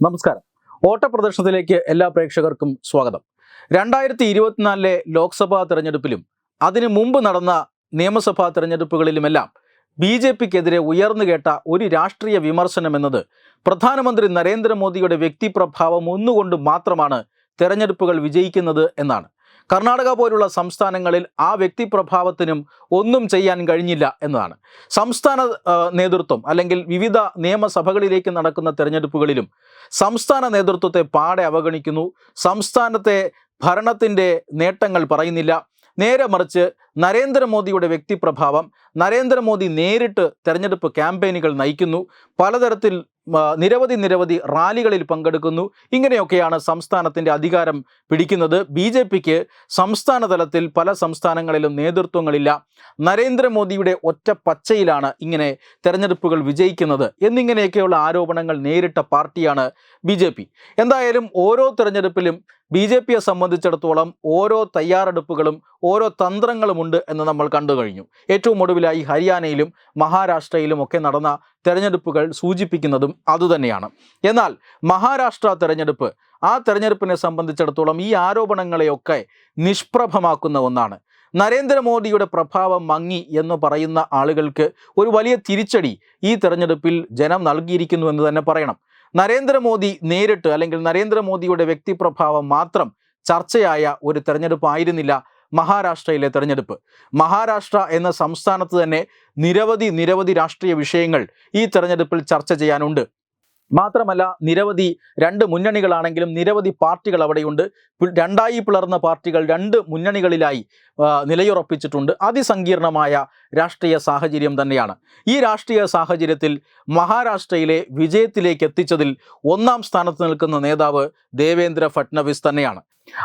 നമസ്കാരം. ഓട്ടപ്രദർശനത്തിലേക്ക് എല്ലാ പ്രേക്ഷകർക്കും സ്വാഗതം. രണ്ടായിരത്തി ഇരുപത്തിനാലിലെ ലോക്സഭാ തെരഞ്ഞെടുപ്പിലും അതിനു മുമ്പ് നടന്ന നിയമസഭാ തെരഞ്ഞെടുപ്പുകളിലുമെല്ലാം ബി ജെ പിക്കെതിരെ ഉയർന്നു കേട്ട ഒരു രാഷ്ട്രീയ വിമർശനം എന്നത് പ്രധാനമന്ത്രി നരേന്ദ്രമോദിയുടെ വ്യക്തിപ്രഭാവം ഒന്നുകൊണ്ട് മാത്രമാണ് തെരഞ്ഞെടുപ്പുകൾ വിജയിക്കുന്നത് എന്നാണ്. കർണാടക പോലുള്ള സംസ്ഥാനങ്ങളിൽ ആ വ്യക്തിപ്രഭാവത്തിനും ഒന്നും ചെയ്യാൻ കഴിഞ്ഞില്ല എന്നതാണ്. സംസ്ഥാന നേതൃത്വം അല്ലെങ്കിൽ വിവിധ നിയമസഭകളിലേക്ക് നടക്കുന്ന തെരഞ്ഞെടുപ്പുകളിലും സംസ്ഥാന നേതൃത്വത്തെ പാടെ അവഗണിക്കുന്നു. സംസ്ഥാനത്തെ ഭരണത്തിന്റെ നേട്ടങ്ങൾ പറയുന്നില്ല. നേരെ മറിച്ച് നരേന്ദ്രമോദിയുടെ വ്യക്തിപ്രഭാവം നരേന്ദ്രമോദി നേരിട്ട് തെരഞ്ഞെടുപ്പ് ക്യാമ്പയിനുകൾ നയിക്കുന്നു പലതരത്തിൽ നിരവധി നിരവധി റാലികളിൽ പങ്കെടുക്കുന്നു. ഇങ്ങനെയൊക്കെയാണ് സംസ്ഥാനത്തിന്റെ അധികാരം പിടിക്കുന്നത്. ബി ജെ പിക്ക് സംസ്ഥാന തലത്തിൽ പല സംസ്ഥാനങ്ങളിലും നേതൃത്വങ്ങളില്ല. നരേന്ദ്രമോദിയുടെ ഒറ്റ പച്ചയിലാണ് ഇങ്ങനെ തെരഞ്ഞെടുപ്പുകൾ വിജയിക്കുന്നത് എന്നിങ്ങനെയൊക്കെയുള്ള ആരോപണങ്ങൾ നേരിട്ട പാർട്ടിയാണ് ബി എന്തായാലും ഓരോ തെരഞ്ഞെടുപ്പിലും ബി ജെ പിയെ സംബന്ധിച്ചിടത്തോളം ഓരോ തയ്യാറെടുപ്പുകളും ഓരോ തന്ത്രങ്ങളുമുണ്ട് എന്ന് നമ്മൾ കണ്ടു കഴിഞ്ഞു. ഏറ്റവും ഒടുവിലായി ഹരിയാനയിലും മഹാരാഷ്ട്രയിലും ഒക്കെ നടന്ന തെരഞ്ഞെടുപ്പുകൾ സൂചിപ്പിക്കുന്നതും അതുതന്നെയാണ് എന്നാൽ മഹാരാഷ്ട്ര തെരഞ്ഞെടുപ്പ് ആ തെരഞ്ഞെടുപ്പിനെ സംബന്ധിച്ചിടത്തോളം ഈ ആരോപണങ്ങളെയൊക്കെ നിഷ്പ്രഭമാക്കുന്ന ഒന്നാണ്. നരേന്ദ്രമോദിയുടെ പ്രഭാവം മങ്ങി എന്ന് പറയുന്ന ആളുകൾക്ക് ഒരു വലിയ തിരിച്ചടി ഈ തെരഞ്ഞെടുപ്പിൽ ജനം നൽകിയിരിക്കുന്നു എന്ന് തന്നെ പറയണം. നരേന്ദ്രമോദി നേരിട്ട് അല്ലെങ്കിൽ നരേന്ദ്രമോദിയുടെ വ്യക്തിപ്രഭാവം മാത്രം ചർച്ചയായ ഒരു തെരഞ്ഞെടുപ്പ് ആയിരുന്നില്ല മഹാരാഷ്ട്രയിലെ തെരഞ്ഞെടുപ്പ്. മഹാരാഷ്ട്ര എന്ന സംസ്ഥാനത്ത് തന്നെ നിരവധി നിരവധി രാഷ്ട്രീയ വിഷയങ്ങൾ ഈ തെരഞ്ഞെടുപ്പിൽ ചർച്ച ചെയ്യാനുണ്ട്. മാത്രമല്ല നിരവധി രണ്ട് മുന്നണികളാണെങ്കിലും നിരവധി പാർട്ടികൾ അവിടെയുണ്ട്. രണ്ടായി പിളർന്ന പാർട്ടികൾ രണ്ട് മുന്നണികളിലായി നിലയുറപ്പിച്ചിട്ടുണ്ട്. അതിസങ്കീർണമായ രാഷ്ട്രീയ സാഹചര്യം തന്നെയാണ്. ഈ രാഷ്ട്രീയ സാഹചര്യത്തിൽ മഹാരാഷ്ട്രയിലെ വിജയത്തിലേക്ക് എത്തിച്ചതിൽ ഒന്നാം സ്ഥാനത്ത് നിൽക്കുന്ന നേതാവ് ദേവേന്ദ്ര ഫട്നവിസ് തന്നെയാണ്.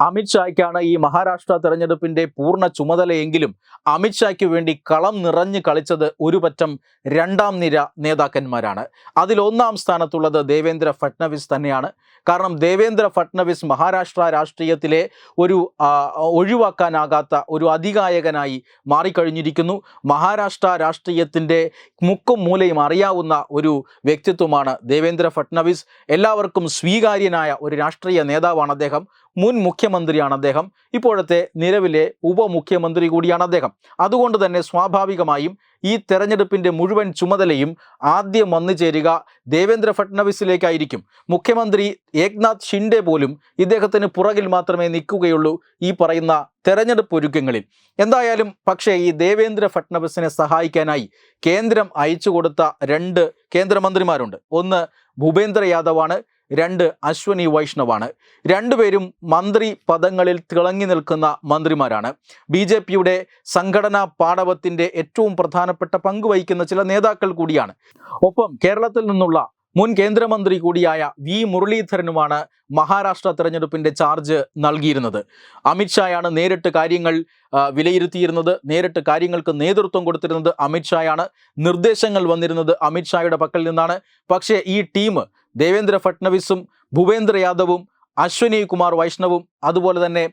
അമിത്ഷായ്ക്കാണ് ഈ മഹാരാഷ്ട്ര തെരഞ്ഞെടുപ്പിന്റെ പൂർണ ചുമതലയെങ്കിലും അമിത്ഷായ്ക്ക് വേണ്ടി കളം നിറഞ്ഞു കളിച്ചത് ഒരുപറ്റം രണ്ടാം നിര നേതാക്കന്മാരാണ്. അതിൽ ഒന്നാം സ്ഥാനത്തുള്ളത് ദേവേന്ദ്ര ഫട്നവിസ് തന്നെയാണ്. കാരണം ദേവേന്ദ്ര ഫട്നവിസ് മഹാരാഷ്ട്ര രാഷ്ട്രീയത്തിലെ ഒരു ഒഴിവാക്കാനാകാത്ത ഒരു അധികായകനായി മാറിക്കഴിഞ്ഞിരിക്കുന്നു. മഹാരാഷ്ട്ര രാഷ്ട്രീയത്തിന്റെ മുക്കും മൂലയും അറിയാവുന്ന ഒരു വ്യക്തിത്വമാണ് ദേവേന്ദ്ര ഫട്നവിസ് എല്ലാവർക്കും സ്വീകാര്യനായ ഒരു രാഷ്ട്രീയ നേതാവാണ് അദ്ദേഹം. മുൻ മുഖ്യമന്ത്രിയാണ് അദ്ദേഹം. ഇപ്പോഴത്തെ നിലവിലെ ഉപമുഖ്യമന്ത്രി കൂടിയാണ് അദ്ദേഹം. അതുകൊണ്ട് തന്നെ സ്വാഭാവികമായും ഈ തെരഞ്ഞെടുപ്പിന്റെ മുഴുവൻ ചുമതലയും ആദ്യം വന്നു ചേരുക ദേവേന്ദ്ര ഫട്നവിസിലേക്കായിരിക്കും മുഖ്യമന്ത്രി ഏക്നാഥ് ഷിൻഡെ പോലും ഇദ്ദേഹത്തിന് പുറകിൽ മാത്രമേ നിൽക്കുകയുള്ളൂ ഈ പറയുന്ന തെരഞ്ഞെടുപ്പ് ഒരുക്കങ്ങളിൽ. എന്തായാലും പക്ഷേ ഈ ദേവേന്ദ്ര ഫട്നവിസിനെ സഹായിക്കാനായി കേന്ദ്രം അയച്ചു കൊടുത്ത രണ്ട് കേന്ദ്രമന്ത്രിമാരുണ്ട്. ഒന്ന് ഭൂപേന്ദ്ര യാദവാണ് രണ്ട് അശ്വനി വൈഷ്ണവാണ്. രണ്ടുപേരും മന്ത്രി പദങ്ങളിൽ തിളങ്ങി നിൽക്കുന്ന മന്ത്രിമാരാണ്. ബി ജെ പിയുടെ സംഘടനാ പാടവത്തിന്റെ ഏറ്റവും പ്രധാനപ്പെട്ട പങ്ക് വഹിക്കുന്ന ചില നേതാക്കൾ കൂടിയാണ്. ഒപ്പം കേരളത്തിൽ നിന്നുള്ള മുൻ കേന്ദ്രമന്ത്രി കൂടിയായ വി മുരളീധരനുമാണ് മഹാരാഷ്ട്ര തെരഞ്ഞെടുപ്പിന്റെ ചാർജ് നൽകിയിരുന്നത്. അമിത്ഷായാണ് നേരിട്ട് കാര്യങ്ങൾ വിലയിരുത്തിയിരുന്നത് നേരിട്ട് കാര്യങ്ങൾക്ക് നേതൃത്വം കൊടുത്തിരുന്നത് അമിത്ഷായാണ് നിർദ്ദേശങ്ങൾ വന്നിരുന്നത് അമിത്ഷായുടെ പക്കൽ നിന്നാണ്. പക്ഷേ ഈ ടീം ദേവേന്ദ്ര ഫട്നവിസും ഭൂപേന്ദ്ര യാദവും അശ്വനി കുമാർ വൈഷ്ണവും അതുപോലെ തന്നെ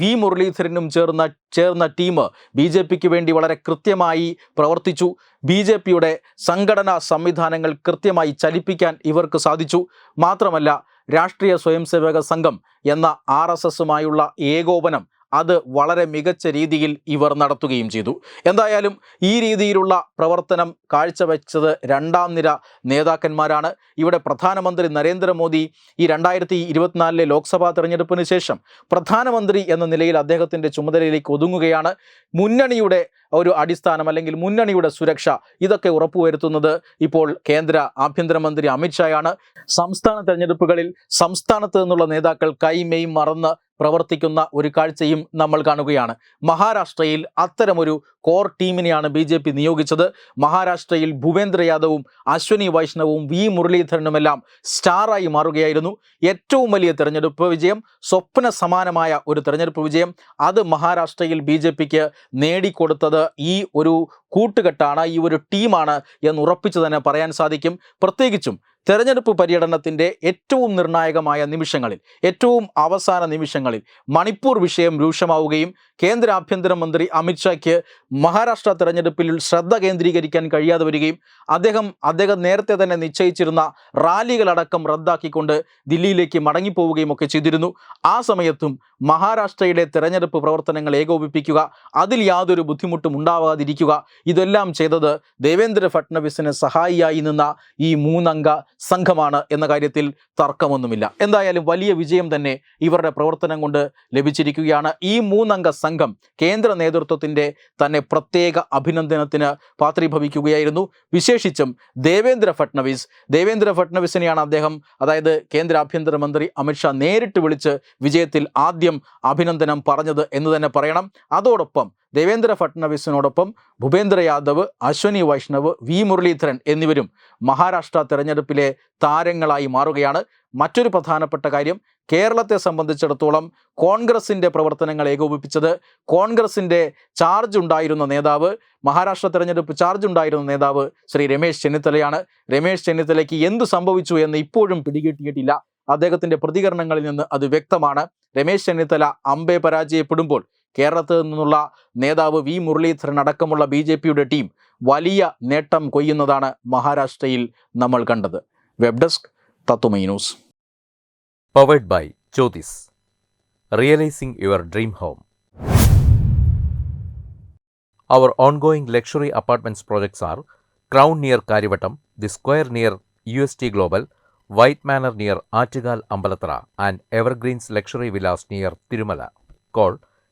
വി മുരളീധരനും ചേർന്ന ചേർന്ന ടീം ബി ജെ പിക്ക് വേണ്ടി വളരെ കൃത്യമായി പ്രവർത്തിച്ചു. ബി ജെ പിയുടെ സംഘടനാ സംവിധാനങ്ങൾ കൃത്യമായി ചലിപ്പിക്കാൻ ഇവർക്ക് സാധിച്ചു. മാത്രമല്ല രാഷ്ട്രീയ സ്വയംസേവക സംഘം എന്ന ആർ എസ് എസുമായുള്ള ഏകോപനം അത് വളരെ മികച്ച രീതിയിൽ ഇവർ നടത്തുകയും ചെയ്തു. എന്തായാലും ഈ രീതിയിലുള്ള പ്രവർത്തനം കാഴ്ചവെച്ചത് രണ്ടാം നിര നേതാക്കന്മാരാണ്. ഇവിടെ പ്രധാനമന്ത്രി നരേന്ദ്രമോദി ഈ രണ്ടായിരത്തി ഇരുപത്തിനാലിലെ ലോക്സഭാ തെരഞ്ഞെടുപ്പിന് ശേഷം പ്രധാനമന്ത്രി എന്ന നിലയിൽ അദ്ദേഹത്തിന്റെ ചുമതലയിലേക്ക് ഒതുങ്ങുകയാണ്. മുന്നണിയുടെ ഒരു അടിസ്ഥാനം അല്ലെങ്കിൽ മുന്നണിയുടെ സുരക്ഷ ഇതൊക്കെ ഉറപ്പുവരുത്തുന്നത് ഇപ്പോൾ കേന്ദ്ര ആഭ്യന്തരമന്ത്രി അമിത്ഷായാണ് സംസ്ഥാന തെരഞ്ഞെടുപ്പുകളിൽ സംസ്ഥാനത്ത് നിന്നുള്ള നേതാക്കൾ കൈമെയ് മറന്ന് പ്രവർത്തിക്കുന്ന ഒരു കാഴ്ചയും നമ്മൾ കാണുകയാണ്. മഹാരാഷ്ട്രയിൽ അത്തരമൊരു കോർ ടീമിനെയാണ് ബി ജെ പി നിയോഗിച്ചത്. മഹാരാഷ്ട്രയിൽ ഭൂപേന്ദ്ര യാദവും അശ്വനി വൈഷ്ണവും വി മുരളീധരനുമെല്ലാം സ്റ്റാറായി മാറുകയായിരുന്നു. ഏറ്റവും വലിയ തെരഞ്ഞെടുപ്പ് വിജയം സ്വപ്ന സമാനമായ ഒരു തെരഞ്ഞെടുപ്പ് വിജയം. അത് മഹാരാഷ്ട്രയിൽ ബി ജെ പിക്ക് നേടിക്കൊടുത്തത് ഈ ഒരു കൂട്ടുകെട്ടാണ് ഈ ഒരു ടീമാണ് എന്ന് ഉറപ്പിച്ചു തന്നെ പറയാൻ സാധിക്കും. പ്രത്യേകിച്ചും തെരഞ്ഞെടുപ്പ് പര്യടനത്തിന്റെ ഏറ്റവും നിർണായകമായ നിമിഷങ്ങളിൽ ഏറ്റവും അവസാന നിമിഷങ്ങളിൽ മണിപ്പൂർ വിഷയം രൂക്ഷമാവുകയും കേന്ദ്ര ആഭ്യന്തരമന്ത്രി അമിത്ഷായ്ക്ക് മഹാരാഷ്ട്ര തെരഞ്ഞെടുപ്പിൽ ശ്രദ്ധ കേന്ദ്രീകരിക്കാൻ കഴിയാതെ വരികയും അദ്ദേഹം അദ്ദേഹം നേരത്തെ തന്നെ നിശ്ചയിച്ചിരുന്ന റാലികളടക്കം റദ്ദാക്കിക്കൊണ്ട് ദില്ലിയിലേക്ക് മടങ്ങിപ്പോവുകയും ഒക്കെ ചെയ്തിരുന്നു. ആ സമയത്തും മഹാരാഷ്ട്രയുടെ തെരഞ്ഞെടുപ്പ് പ്രവർത്തനങ്ങൾ ഏകോപിപ്പിക്കുക അതിൽ യാതൊരു ബുദ്ധിമുട്ടും ഉണ്ടാവാതിരിക്കുക ഇതെല്ലാം ചെയ്തത് ദേവേന്ദ്ര ഫട്നവിസിന് സഹായിയായി നിന്ന ഈ മൂന്നംഗ സംഘമാണ് എന്ന കാര്യത്തിൽ തർക്കമൊന്നുമില്ല. എന്തായാലും വലിയ വിജയം തന്നെ ഇവരുടെ പ്രവർത്തനം കൊണ്ട് ലഭിച്ചിരിക്കുകയാണ്. ഈ മൂന്നംഗ സംഘം കേന്ദ്ര നേതൃത്വത്തിന്റെ തന്നെ പ്രത്യേക അഭിനന്ദനത്തിന് പാത്രീഭവിക്കുകയായിരുന്നു. വിശേഷിച്ചും ദേവേന്ദ്ര ഫട്നവിസ് ദേവേന്ദ്ര ഫട്നവിസിനെയാണ് അദ്ദേഹം അതായത് കേന്ദ്ര ആഭ്യന്തരമന്ത്രി അമിത്ഷാ നേരിട്ട് വിളിച്ച് വിജയത്തിൽ ആദ്യം അഭിനന്ദനം പറഞ്ഞത് എന്ന് തന്നെ പറയണം. അതോടൊപ്പം ദേവേന്ദ്ര ഫട്നവിസിനോടൊപ്പം ഭൂപേന്ദ്ര യാദവ് അശ്വനി വൈഷ്ണവ് വി മുരളീധരൻ എന്നിവരും മഹാരാഷ്ട്ര തെരഞ്ഞെടുപ്പിലെ താരങ്ങളായി മാറുകയാണ്. മറ്റൊരു പ്രധാനപ്പെട്ട കാര്യം കേരളത്തെ സംബന്ധിച്ചിടത്തോളം കോൺഗ്രസിന്റെ പ്രവർത്തനങ്ങൾ ഏകോപിപ്പിച്ചത് കോൺഗ്രസിന്റെ ചാർജ് ഉണ്ടായിരുന്ന നേതാവ് മഹാരാഷ്ട്ര തെരഞ്ഞെടുപ്പ് ചാർജ് ഉണ്ടായിരുന്ന നേതാവ് ശ്രീ രമേശ് ചെന്നിത്തലയാണ്. രമേശ് ചെന്നിത്തലയ്ക്ക് എന്തു സംഭവിച്ചു എന്ന് ഇപ്പോഴും പിടികിട്ടിയിട്ടില്ല. അദ്ദേഹത്തിന്റെ പ്രതികരണങ്ങളിൽ നിന്ന് അത് വ്യക്തമാണ്. രമേശ് ചെന്നിത്തല അമ്പെ പരാജയപ്പെടുമ്പോൾ കേരളത്തിൽ നിന്നുള്ള നേതാവ് വി മുരളീധരൻ അടക്കമുള്ള ബി ജെ പിയുടെ ടീം വലിയ നേട്ടം കൊയ്യുന്നതാണ് മഹാരാഷ്ട്രയിൽ നമ്മൾ കണ്ടത് വെബ് ഡെസ്ക് തത്തുമൈ news Powered by Jyotis. Realizing your dream home. Our ongoing luxury apartments projects are Crown near Karivattam, The Square near UST Global, White Manor near Achigal Ambalatra,